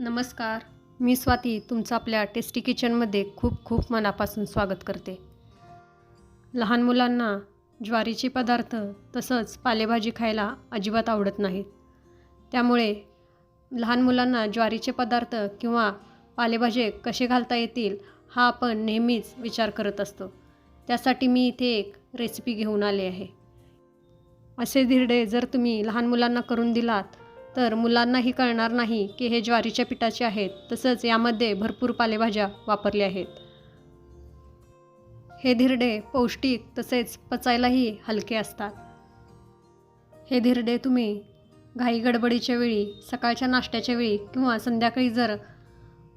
नमस्कार. मी स्वाती तुमचं आपल्या टेस्टी किचनमध्ये खूप खूप मनापासून स्वागत करते. लहान मुलांना ज्वारीचे पदार्थ तसंच पालेभाजी खायला अजिबात आवडत नाहीत. त्यामुळे लहान मुलांना ज्वारीचे पदार्थ किंवा पालेभाजे कसे घालता येतील हा आपण नेहमीच विचार करत असतो. त्यासाठी मी इथे एक रेसिपी घेऊन आले आहे. असे धिरडे जर तुम्ही लहान मुलांना करून दिलात तर मुलांनाही कळणार नाही की हे ज्वारीच्या पिठाचे आहेत तसंच यामध्ये भरपूर पालेभाज्या वापरल्या आहेत. हे धिरडे पौष्टिक तसेच पचायलाही हलके असतात. हे धिरडे तुम्ही घाई गडबडीच्या वेळी सकाळच्या नाश्त्याच्या वेळी किंवा संध्याकाळी जर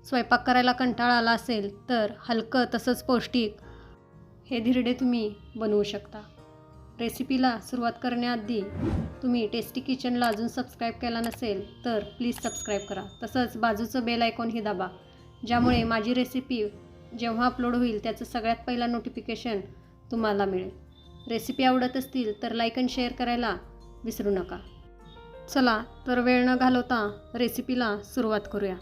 स्वयंपाक करायला कंटाळा आला असेल तर हलकं तसंच पौष्टिक हे धिरडे तुम्ही बनवू शकता. रेसिपीला सुरुवात करण्याआधी तुम्ही टेस्टी किचनला अजून सबस्क्राईब केला नसेल तर प्लीज सबस्क्राईब करा. तसंच बाजूचं बेल आयकॉनही दाबा ज्यामुळे माझी रेसिपी जेव्हा अपलोड होईल त्याचं सगळ्यात पहिला नोटिफिकेशन तुम्हाला मिळेल. रेसिपी आवडत असतील तर लाईक आणि शेअर करायला विसरू नका. चला तर वेळ न घालवता रेसिपीला सुरुवात करूया.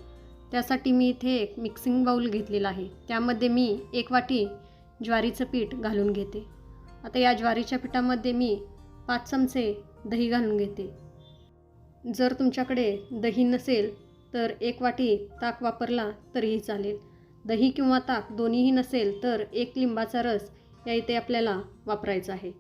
त्यासाठी मी इथे एक मिक्सिंग बाऊल घेतलेला आहे. त्यामध्ये मी एक वाटी ज्वारीचं पीठ घालून घेते. आता या ज्वारीच्या पिठामध्ये मी पाच चमचे दही घालून घेते. जर तुमच्याकडे दही नसेल तर एक वाटी ताक वापरला तरीही चालेल. दही किंवा ताक दोन्हीही नसेल तर एक लिंबाचा रस या इथे आपल्याला वापरायचा आहे.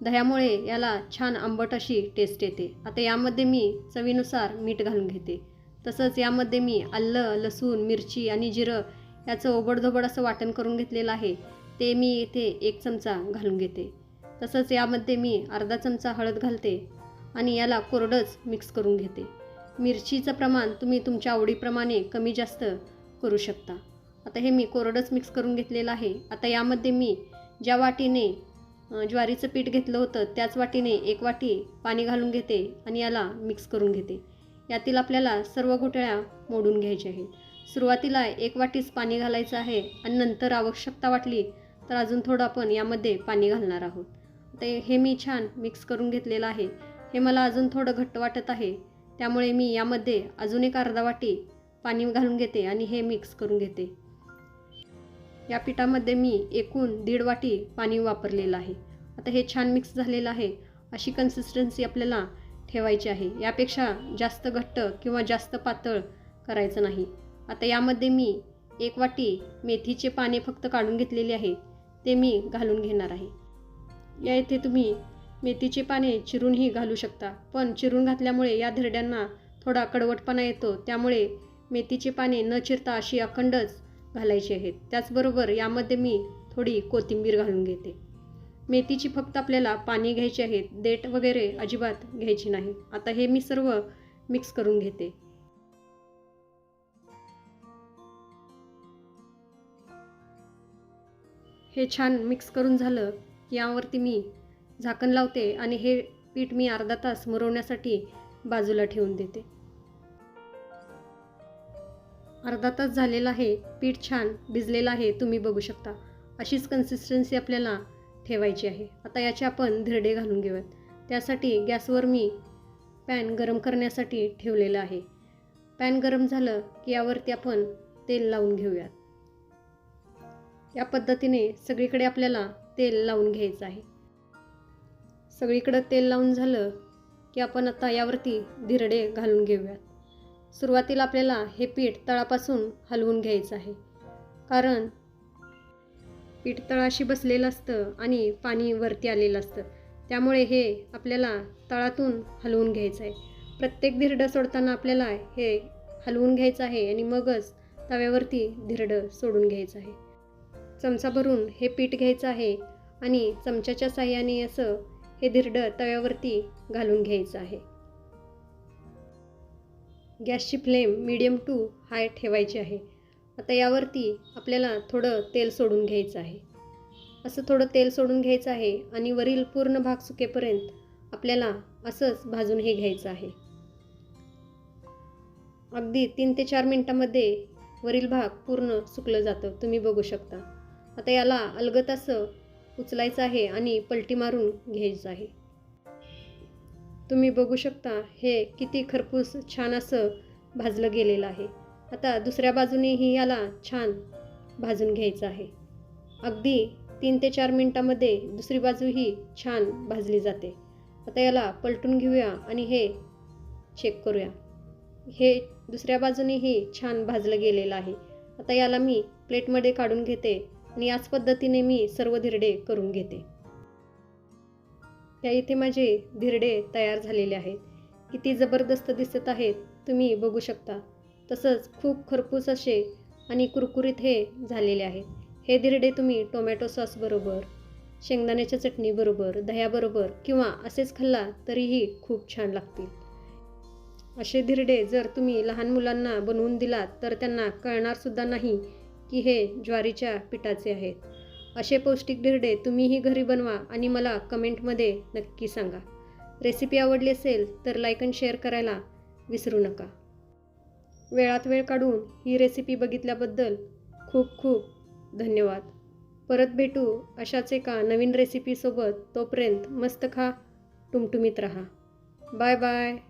दह्यामुळे याला छान आंबट अशी टेस्ट येते. आता यामध्ये मी चवीनुसार मीठ घालून घेते. तसंच यामध्ये मी आलं लसूण मिरची आणि जिरं याचं ओबडधोबड असं वाटण करून घेतलेलं आहे. ते मी इथे एक चमचा घालून घेते. तसंच यामध्ये मी अर्धा चमचा हळद घालते आणि याला कोरडंच मिक्स करून घेते. मिरचीचं प्रमाण तुम्ही तुमच्या आवडीप्रमाणे कमी जास्त करू शकता. आता हे मी कोरडंच मिक्स करून घेतलेलं आहे. आता यामध्ये मी ज्या वाटीने ज्वारीचं पीठ घेतलं होतं त्याच वाटीने एक वाटी पाणी घालून घेते आणि याला मिक्स करून घेते. यातील आपल्याला सर्व गुठळ्या मोडून घ्यायच्या आहेत. सुरुवातीला एक वाटीच पाणी घालायचं आहे आणि नंतर आवश्यकता वाटली तर अजून थोडं आपण यामध्ये पाणी घालणार आहोत. ते हे मी छान मिक्स करून घेतलेलं आहे. हे मला अजून थोडं घट्ट वाटत आहे. त्यामुळे मी यामध्ये अजून एक अर्धा वाटी पाणी घालून घेते आणि हे मिक्स करून घेते. या पिठामध्ये मी एकूण दीड वाटी पाणी वापरलेलं आहे. आता हे छान मिक्स झालेलं आहे. अशी कन्सिस्टन्सी आपल्याला ठेवायची आहे. यापेक्षा जास्त घट्ट किंवा जास्त पातळ करायचं नाही. आता यामध्ये मी एक वाटी मेथीचे पाने फक्त काढून घेतलेली आहे. ते मी घालून घेणार आहे. या येथे तुम्ही मेथीचे पाने चिरूनही घालू शकता. पण चिरून घातल्यामुळे या धिरड्यांना थोडा कडवटपणा येतो. त्यामुळे मेथीचे पाने न चिरता अशी अखंडच घालायची आहेत. त्याचबरोबर यामध्ये मी थोडी कोथिंबीर घालून घेते. मेथीची फक्त आपल्याला पाणी घ्यायची आहेत. देठ वगैरे अजिबात घ्यायची नाही. आता हे मी सर्व मिक्स करून घेते. हे छान मिक्स करून झालं की यावरती मी झाकण लावते आणि हे पीठ मी अर्धा तास मुरवण्यासाठी बाजूला ठेवून देते. अर्धा तास झालेला आहे पीठ छान भिजलेलं आहे तुम्ही बघू शकता. अशीच कन्सिस्टन्सी आपल्याला ठेवायची आहे. आता याचे आपण धिरडे घालून घेऊयात. त्यासाठी गॅसवर मी पॅन गरम करण्यासाठी ठेवलेलं आहे. पॅन गरम झालं की यावरती आपण तेल लावून घेऊयात. या पद्धतीने सगळीकडे आपल्याला तेल लावून घ्यायचं आहे. सगळीकडं तेल लावून झालं की आपण आता यावरती धिरडे घालून घेऊयात. सुरुवातीला आपल्याला हे पीठ तळापासून हलवून घ्यायचं आहे. कारण पीठ तळाशी बसलेलं असतं आणि पाणी वरती आलेलं असतं. त्यामुळे हे आपल्याला तळातून हलवून घ्यायचं आहे. प्रत्येक धिरडं सोडताना आपल्याला हे हलवून घ्यायचं आहे आणि मगच तव्यावरती धिरडं सोडून घ्यायचं आहे. चमचा भरून हे पीठ घ्यायचं आहे आणि चमच्याच्या साह्याने असं हे धिरडं तव्यावरती घालून घ्यायचं आहे. गॅसची फ्लेम मीडियम टू हाय ठेवायची आहे. आता यावरती आपल्याला थोडं तेल सोडून घ्यायचं आहे. असं थोडं तेल सोडून घ्यायचं आहे आणि वरील पूर्ण भाग सुकेपर्यंत आपल्याला असंच भाजून हे घ्यायचं आहे. अगदी तीन ते चार मिनटामध्ये वरील भाग पूर्ण सुकलं जातं. तुम्ही बघू शकता. आता याला अलगत असं उचलायचं आहे आणि पलटी मारून घ्यायचं आहे. तुम्ही बघू शकता हे किती खरपूस छान असं भाजलं गेलेलं आहे. आता दुसऱ्या बाजूनेही याला छान भाजून घ्यायचं आहे. अगदी तीन ते चार मिनटामध्ये दुसरी बाजूही छान भाजली जाते. आता याला पलटून घेऊया आणि हे चेक करूया. हे दुसऱ्या बाजूनेही छान भाजलं गेलेलं आहे. आता याला मी प्लेटमध्ये काढून घेते. आणि याच पद्धतीने मी सर्व धिरडे करून घेते. या इथे माझे धिरडे तयार झालेले आहेत. किती जबरदस्त दिसत आहेत तुम्ही बघू शकता. तसंच खूप खरपूस असे आणि कुरकुरीत हे झालेले आहेत. हे धिरडे तुम्ही टोमॅटो सॉसबरोबर शेंगदाण्याच्या चटणीबरोबर दह्याबरोबर किंवा असेच खाल्ला तरीही खूप छान लागतील. असे धिरडे जर तुम्ही लहान मुलांना बनवून दिलात तर त्यांना कळणारसुद्धा नाही की हे ज्वारीच्या पिठाचे आहेत. असे पौष्टिक धिरडे तुम्हीही घरी बनवा आणि मला कमेंटमध्ये नक्की सांगा. रेसिपी आवडली असेल तर लाईक अँड शेअर करायला विसरू नका. वेळात वेळ काढून ही रेसिपी बघितल्याबद्दल खूप खूप धन्यवाद. परत भेटू अशाच एका नवीन रेसिपीसोबत तोपर्यंत मस्त खा टुमटुमीत राहा. Bye bye.